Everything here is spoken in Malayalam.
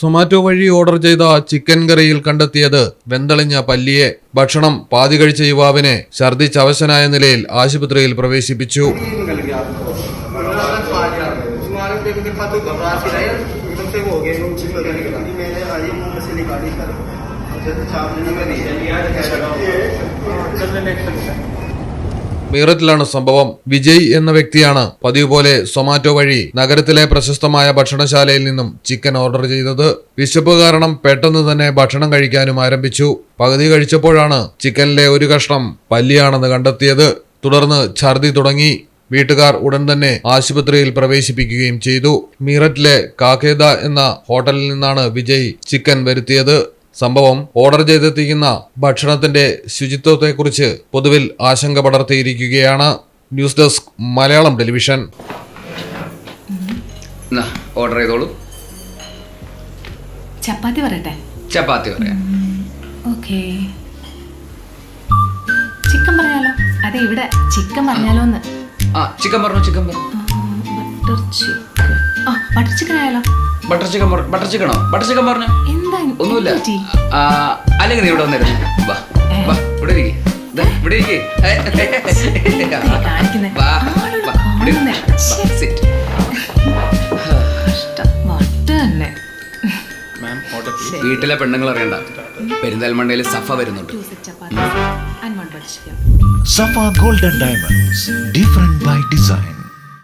സൊമാറ്റോ വഴി ഓർഡർ ചെയ്ത ചിക്കൻ കറിയിൽ കണ്ടെത്തിയത് വെന്തളിഞ്ഞ പല്ലിയെ ഭക്ഷണം പാതി കഴിച്ച യുവാവിനെ ഛർദിച്ചവശനായ നിലയിൽ ആശുപത്രിയിൽ പ്രവേശിപ്പിച്ചു तुम्हारे देखो मेरे पास तो घबरा सी रहा है एकदम से वो हो गया चिप करने के बाद मैंने आज ही मुंह में से निकाली सर जैसे चाप लेने में नहीं चलने नेक्स्ट മീററ്റിലാണ് സംഭവം. വിജയ് എന്ന വ്യക്തിയാണ് പതിവ് പോലെ സൊമാറ്റോ വഴി നഗരത്തിലെ പ്രശസ്തമായ ഭക്ഷണശാലയിൽ നിന്നും ചിക്കൻ ഓർഡർ ചെയ്തത്. വിശപ്പ് കാരണം പെട്ടെന്ന് തന്നെ ഭക്ഷണം കഴിക്കാനും ആരംഭിച്ചു. പകുതി കഴിച്ചപ്പോഴാണ് ചിക്കനിലെ ഒരു കഷ്ണം പല്ലിയാണെന്ന് കണ്ടെത്തിയത്. തുടർന്ന് ഛർദി തുടങ്ങി. വീട്ടുകാർ ഉടൻ തന്നെ ആശുപത്രിയിൽ പ്രവേശിപ്പിക്കുകയും ചെയ്തു. മീററ്റിലെ കാക്കേദ എന്ന ഹോട്ടലിൽ നിന്നാണ് വിജയ് ചിക്കൻ വരുത്തിയത്. സംഭവം ഓർഡർ ചെയ്തെത്തിക്കുന്ന ഭക്ഷണത്തിന്റെ ശുചിത്വത്തെക്കുറിച്ച് പൊതുവിൽ ആശങ്ക പടർത്തിയിരിക്കുകയാണ് news desk Malayalam television. Order ചെയ്തോളൂ. ചപ്പാത്തി പറയട്ടെ? ചപ്പാത്തി പറയാം. ഓക്കേ. ചിക്കൻ പറഞ്ഞാലോ? അതെ ഇവിടെ ചിക്കൻ പറഞ്ഞാലോ എന്ന് ആ ചിക്കൻ പറഞ്ഞു ചിക്കൻ പറഞ്ഞു. Butter chicken. ബട്ടർ ചിക്കൻ ആയാലോ? ബട്ടർ ചിക്കൻ പറഞ്ഞു ബട്ടർ ചിക്കനോ ബട്ടർ ചിക്കൻ പറഞ്ഞു? എന്താ ഒന്നുമില്ല. ആ, അല്ലെങ്കിൽ നീ ഇവിടെ വന്നിരുന്നു വാ വാ ഇവിടെ ഇരിക്ക്. ദേ, ഇവിടെ വീട്ടിലെ പെണ്ണുങ്ങൾ അറിയണ്ട. പെരിന്തൽമണ്ണയിൽ സഫ വരുന്നുണ്ട്. Safa golden diamonds different by butter